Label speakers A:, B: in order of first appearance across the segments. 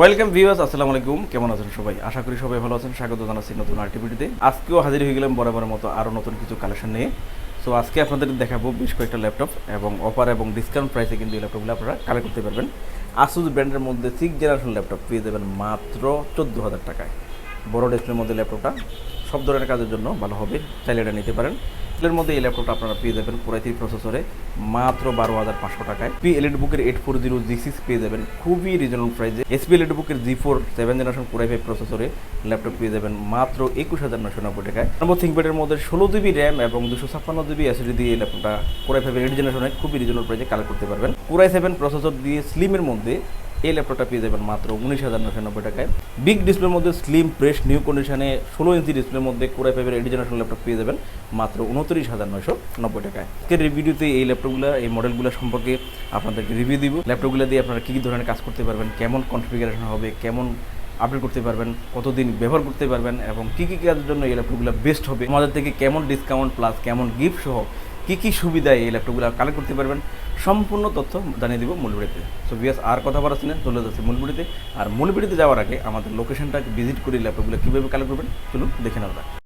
A: Welcome viewers আসসালামু আলাইকুম। কেমন আছেন সবাই? আশা করি সবাই ভালো আছেন। স্বাগত জানাচ্ছি নতুন আর্টিভিটিতে আজকেও হাজির হয়ে গেলাম বরাবরের মতো আরও নতুন কিছু কালেকশন নিয়ে। সো আজকে আপনাদের দেখাবো বেশ কয়েকটা ল্যাপটপ এবং অফার এবং ডিসকাউন্ট প্রাইসে কিন্তু এই ল্যাপটপগুলো আপনারা কালেক্ট করতে পারবেন। আসুস ব্র্যান্ডের মধ্যে সিক্স জেনারেশন ল্যাপটপ পেয়ে যাবেন মাত্র চোদ্দ হাজার টাকায়। বড় ডিসপ্লের মধ্যে ল্যাপটপটা সব ধরনের কাজের জন্য ভালো হবে। চাইলে এটা নিতে পারেন। এর মধ্যে এই ল্যাপটপটা আপনারা পেয়ে যাবেন পুরাই থ্রি প্রসেসরে মাত্র বারো হাজার পাঁচশো টাকায়। পি এলইডি বুকের eight four zero G six পেয়ে যাবেন খুবই রিজনেবল প্রাইসে এসপি এলইডি বুকের জি ফোর সেভেন জেনারেশন পুরাই ফাইভ প্রসেসরে ল্যাপটপ পেয়ে যাবেন মাত্র একুশ হাজার নশো নব্বই টাকায়। নম্বর থিঙ্কপ্যাডের মধ্যে ষোলো জিবি র্যাম এবং দুশো ছাপ্পান্ন জিবি এসএসডি দিয়ে এই ল্যাপটপটা পুরাই ফাইভের এইট জেনারেশনে খুবই রিজনেবল প্রাইসে কালেক্ট করতে পারবেন। পুরাই সেভেন প্রসেসর দিয়ে স্লিমের মধ্যে এই ল্যাপটপটা পেয়ে যাবেন মাত্র উনিশ হাজার নশো নব্বই টাকায়। বিগ ডিসপ্লের মধ্যে স্লিম প্রেস নিউ কন্ডিশনে ষোলো ইঞ্চি ডিসপ্লের মধ্যে কোরাই ফাইভের এইট ল্যাপটপ পেয়ে যাবেন মাত্র উনত্রিশ হাজার নশো নব্বই টাকায়। আজকের রিভিউতে এই ল্যাপটপগুলো, এই মডেলগুলো সম্পর্কে আপনাদেরকে রিভিউ দিব। ল্যাপটপগুলো দিয়ে আপনারা কী কী ধরনের কাজ করতে পারবেন, কেমন কনফিগারেশন হবে, কেমন আপডেট করতে পারবেন, কতদিন ব্যবহার করতে পারবেন, এবং কী কী কাজের জন্য এই ল্যাপটপগুলো বেস্ট হবে, আমাদের থেকে কেমন ডিসকাউন্ট প্লাস কেমন গিফট সহ কী কী সুবিধা এই ল্যাপটপগুলো কালেক্ট করতে পারবেন? সম্পূর্ণ তথ্য জানিয়ে দেবো মূলবিড়িতে। সো বিএস আর কথা বলার না চলে যাচ্ছে মূলবিড়িতে। আর মূলবিড়িতে যাওয়ার আগে আমাদের লোকেশনটা ভিজিট করে ল্যাপটপগুলো কীভাবে কালেক্ট করবেন? চলুন দেখে নেওয়া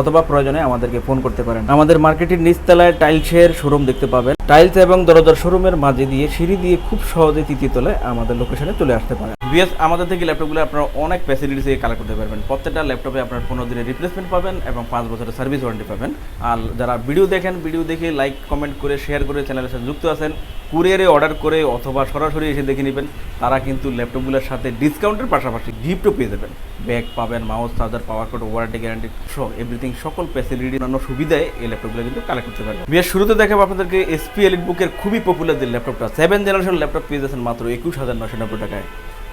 A: অথবা প্রয়োজনে আমাদেরকে ফোন করতে পারেন। আমাদের মার্কেটের নিচতলায় টাইলসের শোরুম দেখতে পাবেন। টাইলস এবং দরজার শোরুমের মাঝে দিয়ে সিঁড়ি দিয়ে খুব সহজে তৃতীয় তলায় আমাদের লোকেশনে চলে আসতে পারেন বিএস আমাদের থেকে ল্যাপটপগুলো আপনারা অনেক ফ্যাসিলিটি দিয়ে কালেক্ট করতে পারবেন। প্রত্যেকটা ল্যাপটপে আপনার পনেরো দিনের রিপ্লেসমেন্ট পাবেন এবং পাঁচ বছরের সার্ভিস ওয়ারেন্টি পাবেন। আর যারা ভিডিও দেখেন ভিডিও দেখে লাইক কমেন্ট করে শেয়ার করে চ্যানেলের সাথে যুক্ত আছেন কুরিয়ারে অর্ডার করে অথবা সরাসরি এসে দেখে নেবেন, তারা কিন্তু ল্যাপটপগুলোর সাথে ডিসকাউন্টের পাশাপাশি গিফটও পেয়ে যাবেন। ব্যাগ পাবেন mouse charger power cord warranty guarantee সহ এভরিথিং সকল ফ্যাসিলিটি অন্য সুবিধায় এই ল্যাপটপগুলো কিন্তু কালেক্ট করতে পারবেন। বিয়ের শুরুতে দেখাবো আপনাদেরকে এসপি এলিট বুকের খুবই পপুলার যে ল্যাপটপটা সেভেন জেনারেশন ল্যাপটপ পেয়ে যাচ্ছেন মাত্র একুশ হাজার নশো নব্বই টাকায়।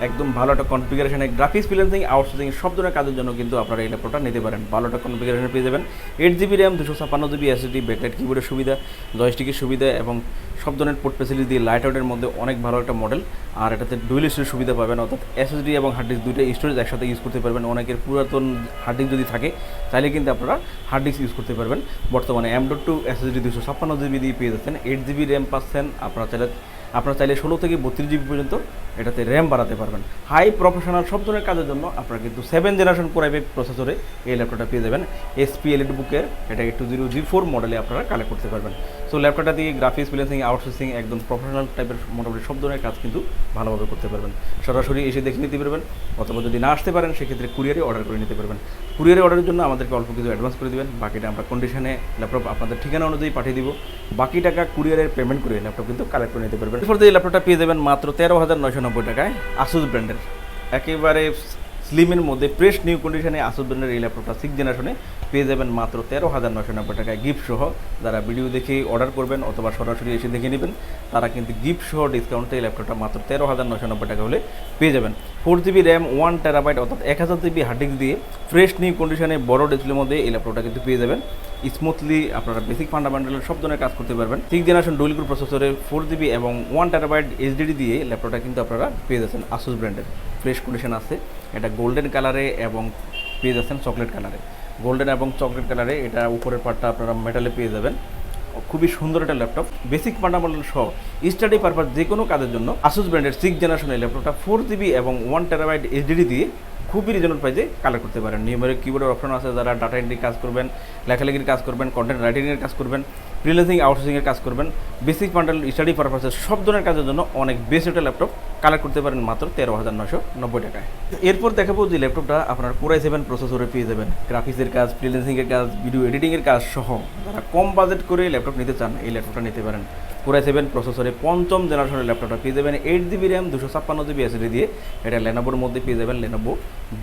A: একদম ভালো একটা কনফিগারেশনে গ্রাফিক্স ফ্রিল্যান্সিং আউটসোর্সিং সব ধরনের কাজের জন্য কিন্তু আপনারা এই ল্যাপটপটা নিতে পারেন। ভালো একটা কনফিগারেশন পেয়ে যাবেন। এইট জিবি র্যাম দুশো ছাপ্পান্ন জিবি এসএসডি ব্যাকলাইট কিবোর্ডের সুবিধা জয়স্টিকের সুবিধা এবং সব ধরনের পোর্ট ফেসিলিটি দিয়ে লাইট আউটের মধ্যে অনেক ভালো একটা মডেল আর এটাতে ডুয়েল স্টোরেজ সুবিধা পাবেন, অর্থাৎ এসএসডি এবং হার্ড ডিস্ক দুইটা স্টোরেজ একসাথে ইউজ করতে পারবেন। অনেকের পুরাতন হার্ড ডিস্ক যদি থাকে, তাহলে কিন্তু আপনারা হার্ড ডিস্ক ইউজ করতে পারবেন। বর্তমানে এম ডট টু এসএসডি দুশো ছাপ্পান্ন জিবি দিয়ে পেয়ে যাচ্ছেন। এইট জিবি র্যাম পাচ্ছেন। আপনারা চাইলে আপনারা চাইলে ষোলো থেকে বত্রিশ জিবি পর্যন্ত এটাতে র্যাম বাড়াতে পারবেন। হাই প্রফেশনাল সব ধরনের কাজের জন্য আপনারা কিন্তু সেভেন জেনারেশন কোরাইবে প্রসেসরে এই ল্যাপটপটা পেয়ে যাবেন। এসপি এলইড বুকের এটা টু জিরো জি ফোর মডেলে আপনারা কালেক্ট করতে পারবেন। সো ল্যাপটপটা দিয়ে গ্রাফিক্স ফ্রিল্যান্সিং আউটসোর্সিং একদম প্রফেশনাল টাইপের মোটামুটি সব ধরনের কাজ কিন্তু ভালোভাবে করতে পারবেন। সরাসরি এসে দেখে নিতে পারবেন অথবা যদি না আসতে পারেন, সেক্ষেত্রে কুরিয়ারে অর্ডার করে নিতে পারবেন। কুরিয়ারে অর্ডারের জন্য আমাদেরকে অল্প কিছু অ্যাডভান্স করে দেবেন। বাকিটা আমরা কন্ডিশনে ল্যাপটপ আপনাদের ঠিকানা অনুযায়ী পাঠিয়ে দিব। বাকি টাকা কুরিয়ারের পেমেন্ট করে ল্যাপটপ কিন্তু কালেক্ট করে নিতে পারবেন। এরপর জি ল্যাপটপটা পেয়ে যাবেন মাত্র তেরো হাজার নয়শো নব্বই টাকায় আসুস ব্র্যান্ডের একেবারে স্লিমের মধ্যে ফ্রেশ নিউ কন্ডিশনে ব্র্যান্ডের এই ল্যাপটপটা সিক্স জেনারেশনে পেয়ে যাবেন মাত্র তেরো হাজার নশো নব্বই টাকায় গিফট সহ। যারা ভিডিও দেখে অর্ডার করবেন অথবা সরাসরি এসে দেখে নেবেন, তারা কিন্তু গিফট সহ ডিসকাউন্টে এই ল্যাপটপটা মাত্র তেরো হাজার নশো নব্বই টাকা হলে পেয়ে যাবেন। Four GB RAM one terabyte অর্থাৎ এক হাজার জিবি হার্ড দিয়ে ফ্রেশ নিউ কন্ডিশনে বড় ডিসপ্লের মধ্যে এই ল্যাপটপটা কিন্তু পেয়ে যাবেন। স্মুথলি আপনারা বেসিক ফান্ডামেন্টালের সব ধরনের কাজ করতে পারবেন। সিক্স জেনারেশন ডুয়েল গ্রুপ প্রসেসরে ফোর জিবি এবং ওয়ান টেরাবাইট এইচডিডি দিয়ে ল্যাপটপটা কিন্তু আপনারা পেয়ে যাচ্ছেন আসুস ব্র্যান্ডের ফ্রেশ কন্ডিশন আছে। এটা গোল্ডেন কালারে এবং পেয়ে যাচ্ছেন চকলেট কালারে গোল্ডেন এবং চকলেট কালারে এটা উপরের পার্টটা আপনারা মেটালে পেয়ে যাবেন। খুবই সুন্দর একটা ল্যাপটপ বেসিক ফান্ডামেন্টাল সহ স্টাডি পারপাস যে কোনো কাজের জন্য আসুস ব্র্যান্ডের সিক্স জেনারেশনের ল্যাপটপটা ফোর জিবি এবং ওয়ান টেরাবাইট এইচডিডি দিয়ে খুবই রিজনেবল প্রাইসে কালেক্ট করতে পারেন। নিউমেরিক কিবোর্ডের অপশন আছে, যারা ডাটা এন্ট্রি কাজ করবেন লেখালেখির কাজ করবেন কন্টেন্ট রাইটিংয়ের কাজ করবেন ফ্রিল্যান্সিং আউটসোর্সিংয়ের কাজ করবেন বেসিক ফান্ডাল স্টাডি পারপাসে সব ধরনের কাজের জন্য অনেক বেস্ট একটা ল্যাপটপ কালেক্ট করতে পারেন মাত্র তেরো হাজার নশো নব্বই টাকায়। এরপর দেখাবো যে ল্যাপটপটা আপনার কোরাই সেভেন প্রসেসরে পেয়ে যাবেন। গ্রাফিক্সের কাজ ফ্রিলেন্সিংয়ের কাজ ভিডিও এডিটিংয়ের কাজ সহ যারা কম বাজেট করে ল্যাপটপ নিতে চান, এই ল্যাপটপটা নিতে পারেন। কোরাই সেভেন প্রসেসরে পঞ্চম জেনারেশনের ল্যাপটপটা পেয়ে যাবেন এইট জিবি র্যাম দুশো ছাপ্পান্ন জিবি এসএসডি দিয়ে। এটা লেনোভোর মধ্যে পেয়ে যাবেন লেনোভো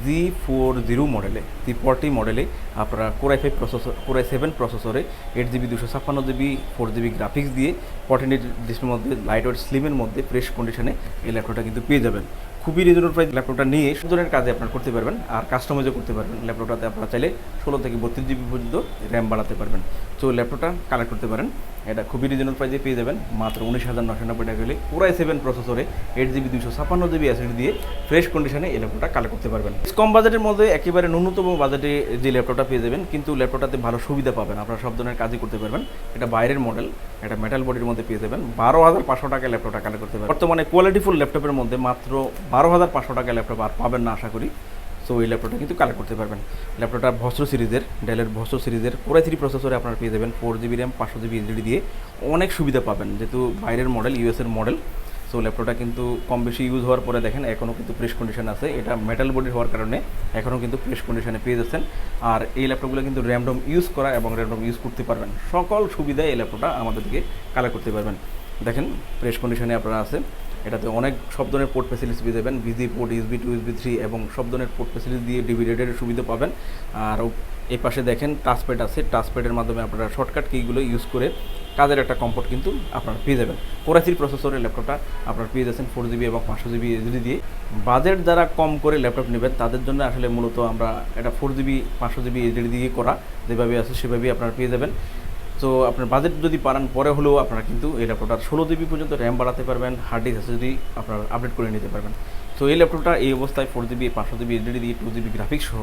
A: জি ফোর জিরো মডেলে জি ফোরটি মডেলে আপনারা core i five processor core i seven প্রসেসরে এইট জিবি দুশো ছাপ্পান্ন জিবি ফোর জিবি গ্রাফিক্স দিয়ে। ফর্টিন ডিসপ্লের মধ্যে লাইট ওয়েট স্লিমের মধ্যে ফ্রেশ কন্ডিশনে এই ল্যাপটপটা কিন্তু পেয়ে যাবেন। খুবই রিজনেবল প্রাইস ল্যাপটপটা নিয়ে সুন্দরের কাজে আপনারা করতে পারবেন। আর কাস্টমাইজও করতে পারবেন। ল্যাপটপটাতে আপনারা চাইলে ষোলো থেকে বত্রিশ জিবি পর্যন্ত র্যাম বাড়াতে পারবেন। তো ল্যাপটপটা কালেক্ট করতে পারেন। এটা খুবই রিজনেবল প্রাইসে পেয়ে যাবেন। মাত্র উনিশ হাজার নশো নব্বই টাকা হলে পুরাই সেভেন প্রসেসরে এইট জিবি দুশো ছাপ্পান্ন জিবি অ্যাসিড দিয়ে ফ্রেশ কন্ডিশনে এই ল্যাপটপটা কালেক্ট করতে পারবেন। কম বাজেটের মধ্যে একেবারে ন্যূনতম বাজেটে যে ল্যাপটপটা পেয়ে যাবেন, কিন্তু ল্যাপটপটাতে ভালো সুবিধা পাবেন। আপনারা সব ধরনের কাজই করতে পারবেন। এটা বাইরের মডেল এটা মেটাল বডির মধ্যে পেয়ে যাবেন। বারো হাজার পাঁচশো টাকা ল্যাপটপটা কালেক্ট করতে পারবেন। বর্তমানে কোয়ালিটিফুল ল্যাপটপের মধ্যে মাত্র বারো হাজার পাঁচশো টাকা ল্যাপটপ আর পাবেন না, আশা করি। সো এই ল্যাপটপটা কিন্তু কালেক্ট করতে পারবেন। ল্যাপটপটা ভস্ত্র সিরিজের ডেলের ভস্ত্র সিরিজের কোরাই থ্রি প্রসেসরে আপনারা পেয়ে যাবেন ফোর জিবি র্যাম পাঁচশো জিবি এইচডি দিয়ে। অনেক সুবিধা পাবেন, যেহেতু বাইরের মডেল ইউএসের মডেল সো ল্যাপটপটা কিন্তু কম বেশি ইউজ হওয়ার পরে দেখেন এখনও কিন্তু প্রেস কন্ডিশন আছে। এটা মেটাল বডি হওয়ার কারণে এখনও কিন্তু প্রেস কন্ডিশনে পেয়ে যাচ্ছেন। আর এই ল্যাপটপগুলো কিন্তু র্যামডম ইউজ করা এবং র্যামডম ইউজ করতে পারবেন। সকল সুবিধা এই ল্যাপটপটা আমাদের দিকে কালেক্ট করতে পারবেন। দেখেন প্রেস কন্ডিশনে আপনারা আছে এটাতে অনেক সব ধরনের পোর্ট ফ্যাসিলিটি পেয়ে যাবেন busy port USB two USB three এবং সব ধরনের পোর্ট ফ্যাসিলিটি দিয়ে ডিভিডেডের সুবিধা পাবেন। আর এই পাশে দেখেন টাচপ্যাড আছে টাচপ্যাডের মাধ্যমে আপনারা শর্টকাট কিগুলো ইউজ করে কাজের একটা কমফোর্ট কিন্তু আপনারা পেয়ে যাবেন। কোরাসির প্রসেসরের ল্যাপটপটা আপনারা পেয়ে যাচ্ছেন ফোর জিবি এবং পাঁচশো জিবি এইচডি দিয়ে। বাজেট যারা কম করে ল্যাপটপ নেবেন, তাদের জন্য আসলে মূলত আমরা এটা ফোর জিবি পাঁচশো জিবি এইচডি দিয়ে করা, যেভাবে আছে সেভাবেই আপনারা পেয়ে যাবেন। তো আপনার বাজেট যদি পারান পরে হলেও আপনারা কিন্তু এই ল্যাপটপটা ষোলো জিবি পর্যন্ত র্যাম বাড়াতে পারবেন হার্ড ডিস্ক যদি আপনারা আপডেট করে নিতে পারবেন। তো এই ল্যাপটপটা এই অবস্থায় ফোর জিবি পাঁচশো জিবি এইচডি দিয়ে টু জিবি গ্রাফিক্স সহ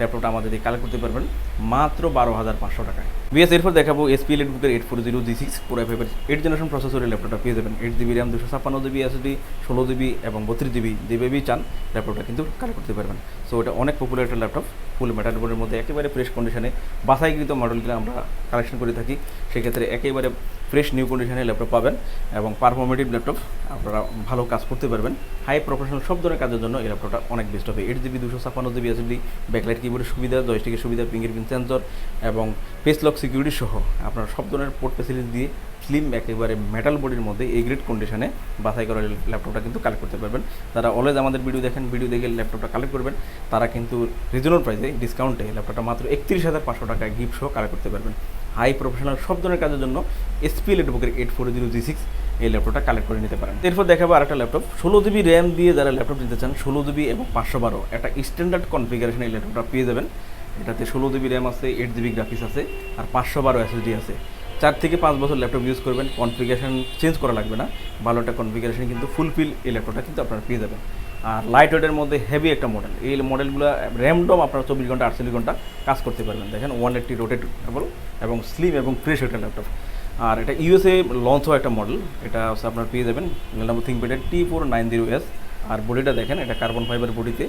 A: ল্যাপটপটা আমাদের দিয়ে কালেক্ট করতে পারবেন মাত্র বারো হাজার পাঁচশো টাকায়। বিএস এরপর দেখাবো এসপি এলিট বুকের eight four zero G six পুরো ফাইভের এইট জেনারেশন প্রসেসরের ল্যাপটপটা পেয়ে যাবেন। এইট জিবি র্যাম দুশো ছাপ্পান্ন জিবি এসডি ষোলো জিবি এবং বত্রিশ জিবি যেভাবে চান, ল্যাপটপটা কিন্তু কালেক্ট করতে পারবেন। সো এটা অনেক পপুলার একটা ল্যাপটপ ফুল মেটাল বোর্ডের মধ্যে একেবারে ফ্রেশ কন্ডিশনে বাসাইকৃত মডেলগুলো আমরা কালেকশন করে থাকি, সেক্ষেত্রে একেবারে ফ্রেশ নিউ কন্ডিশনে ল্যাপটপ পাবেন এবং পারফরমেটিভ ল্যাপটপ আপনারা ভালো কাজ করতে পারবেন। হাই প্রফেশনাল সব ধরনের কাজের জন্য এই ল্যাপটপটা অনেক বেস্ট হবে। এইট জিবি দুশো ছাপ্পান্ন জিবি এসডি ব্যাকলাইট কিবোর্ডের সুবিধা জয়স্টিকের সুবিধা ফিঙ্গারপ্রিন্ট সেন্সর এবং ফেস লক সিকিউরিটি সহ আপনারা সব ধরনের পোর্ট ফেসিলিটি দিয়ে স্লিম একেবারে মেটাল বডির মধ্যে এই গ্রেড কন্ডিশনে বাছাই করা ল্যাপটপটা কিন্তু কালেক্ট করতে পারবেন। তারা অলওয়েজ আমাদের ভিডিও দেখেন ভিডিও দেখে ল্যাপটপটা কালেক্ট করবেন। তারা কিন্তু রিজনেবল প্রাইসে ডিসকাউন্টে ল্যাপটপটা মাত্র একত্রিশ হাজার পাঁচশো টাকায় গিফট সহ কালেক্ট করতে পারবেন। হাই প্রফেশনাল সব ধরনের কাজের জন্য SP লেটবুকের eight four zero G six এই ল্যাপটপটা কালেক্ট করে নিতে পারেন। এরপর দেখাবো আরেকটা ল্যাপটপ ষোলো জিবি র্যাম দিয়ে যারা ল্যাপটপ নিতে চান, ষোলো জিবি এবং পাঁচশো বারো। একটা স্ট্যান্ডার্ড কনফিগারেশন এই ল্যাপটপটা পেয়ে যাবেন। এটাতে ষোলো জিবি র্যাম আছে এইট জিবি গ্রাফিক্স আছে, আর পাঁচশো বারো এসএসডি আছে। চার থেকে পাঁচ বছর ল্যাপটপ ইউজ করবেন কনফিগারেশন চেঞ্জ করা লাগবে না। ভালো একটা কনফিগারেশন কিন্তু ফুলফিল এই ল্যাপটপটা কিন্তু আপনারা পেয়ে যাবেন। আর লাইট ওয়েটের মধ্যে হেভি একটা মডেল এই মডেলগুলো র্যামডম আপনারা চব্বিশ ঘণ্টা, আটচল্লিশ ঘণ্টা কাজ করতে পারবেন। দেখেন ওয়ান এইট্টি রোটেটেবল এবং স্লিম এবং ফ্রেশ একটা ল্যাপটপ। আর এটা ইউএসএ লঞ্চ হওয়া একটা মডেল এটা হচ্ছে আপনার পেয়ে যাবেন number থিঙ্কপ্যাডের T four nine zero S আর বডিটা দেখেন, এটা কার্বন ফাইবার বডিতে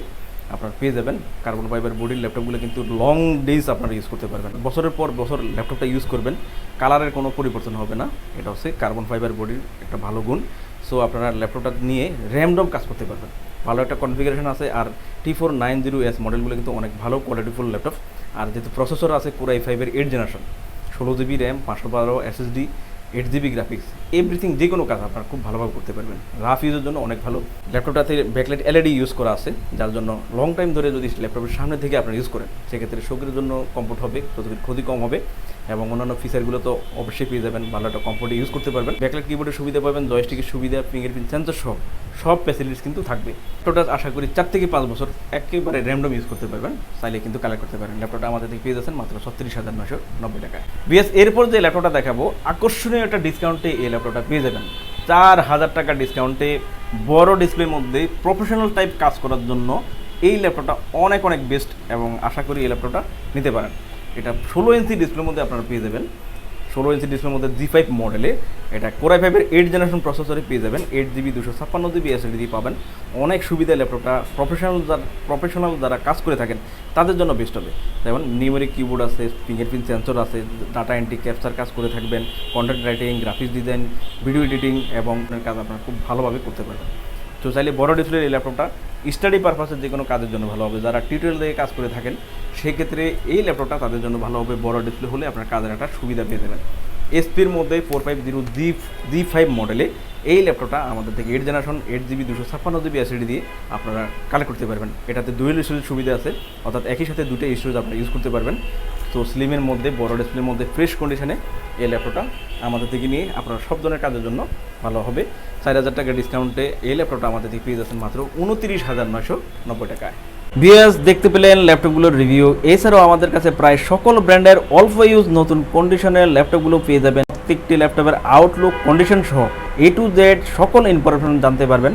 A: আপনার পেয়ে যাবেন। কার্বন ফাইবার বডির ল্যাপটপগুলো কিন্তু লং ডেজ আপনারা ইউজ করতে পারবেন। বছরের পর বছর ল্যাপটপটা ইউজ করবেন কালারের কোনো পরিবর্তন হবে না। এটা হচ্ছে কার্বন ফাইবার বডির একটা ভালো গুণ। সো আপনারা ল্যাপটপটা নিয়ে র্যামডম কাজ করতে পারবেন। ভালো একটা কনফিগারেশন আছে। আর T four nine zero S মডেলগুলো কিন্তু অনেক ভালো কোয়ালিটিফুল ল্যাপটপ। আর যেহেতু প্রসেসর আছে কোরাই ফাইভের এইট জেনারেশন ষোলো জিবি র্যাম পাঁচশো বারো SSD eight GB graphics everything যে কোনো কাজ আপনারা খুব ভালোভাবে করতে পারবেন। রাফ ইউজের জন্য অনেক ভালো। ল্যাপটপটাতে ব্যাকলাইট এলইডি ইউজ করা আছে, যার জন্য লং টাইম ধরে যদি ল্যাপটপের সামনে থেকে আপনারা ইউজ করেন, সেক্ষেত্রে শোকের জন্য কমফোর্ট হবে প্রতিদিন ক্ষতি কম হবে। এবং অন্যান্য ফিচারগুলো তো অবশ্যই পেয়ে যাবেন, ভালো একটা কমফোর্টে ইউজ করতে পারবেন। ব্যাকলাইট কিবোর্ডের সুবিধা পাবেন জয়স্টিকের সুবিধা ফিঙ্গারপ্রিন্ট সেন্সর সহ সব ফ্যাসিলিটিস কিন্তু থাকবে। ল্যাপটপটা আশা করি চার থেকে পাঁচ বছর একেবারে র্যান্ডম ইউজ করতে পারবেন, চাইলে কিন্তু কালেক্ট করতে পারেন। ল্যাপটপটা আমাদের থেকে পেয়ে যাচ্ছেন মাত্র ছত্রিশ হাজার নশো নব্বই টাকায়। বিএস, এরপর যে ল্যাপটপটা দেখাবো, আকর্ষণীয় একটা ডিসকাউন্টে এই ল্যাপটপটা পেয়ে যাবেন। চার হাজার টাকা ডিসকাউন্টে বড় ডিসপ্লের মধ্যে প্রফেশনাল টাইপ কাজ করার জন্য এই ল্যাপটপটা অনেক অনেক বেস্ট এবং আশা করি এই ল্যাপটপটা নিতে পারেন। এটা ষোলো ইঞ্চি ডিসপ্লের মধ্যে আপনারা পেয়ে যাবেন। ষোলো ইঞ্চি ডিসপ্লের মধ্যে জি ফাইভ মডেলে এটা কোরাই ফাইভের এইট জেনারেশন প্রসেসরে পেয়ে যাবেন। এইট জিবি দুশো ছাপ্পান্ন জিবি এসএসডি দিয়ে পাবেন। অনেক সুবিধা ল্যাপটপটা প্রফেশনাল যারা প্রফেশনাল যারা কাজ করে থাকেন, তাদের জন্য বেস্ট হবে। যেমন নিউমেরিক কিবোর্ড আছে ফিঙ্গারপ্রিন্ট সেন্সর আছে ডাটা এন্ট্রি ক্যাপচার কাজ করে থাকবেন content writing graphics design video editing এবং কাজ আপনারা খুব ভালোভাবে করতে পারবেন। তো চাইলে বড় ডিসপ্লের এই ল্যাপটপটা স্টাডি পারপাসের যে কোনো কাজের জন্য ভালো হবে। যারা টিউটোরিয়াল দিয়ে কাজ করে থাকেন, সেক্ষেত্রে এই ল্যাপটপটা তাদের জন্য ভালো হবে। বড় ডিসপ্লে হলে আপনার কাজের একটা সুবিধা পেয়ে যাবেন। এসপির মধ্যে four five zero G G five মডেলে এই ল্যাপটপটা আমাদের থেকে এইট জেনারেশন এইট জিবি দুশো ছাপ্পান্ন জিবি এসিডি দিয়ে আপনারা কালেক্ট করতে পারবেন। এটাতে দুয়েল স্টোরেজ সুবিধা আছে, অর্থাৎ একই সাথে দুটো স্টোরেজ আপনারা ইউজ করতে পারবেন। তো স্লিমের মধ্যে, বড় ডিসপ্লের মধ্যে ফ্রেশ কন্ডিশনে এই ল্যাপটপটা আমাদের থেকে নিয়ে আপনার সব ধরনের কাজের জন্য ভালো হবে। চার হাজার টাকা ডিসকাউন্টে এই ল্যাপটপটা আমাদের থেকে পেয়ে যাচ্ছেন মাত্র উনত্রিশ হাজার নয়শো নব্বই টাকায়। বিএস দেখতে পেলেন ল্যাপটপগুলোর রিভিউ এছাড়াও আমাদের কাছে প্রায় সকল ব্র্যান্ডের অল্প ইউজ নতুন কন্ডিশনের ল্যাপটপগুলো পেয়ে যাবেন। প্রত্যেকটি ল্যাপটপের আউটলুক কন্ডিশন সহ এ টু জেড সকল ইনফরমেশন জানতে পারবেন।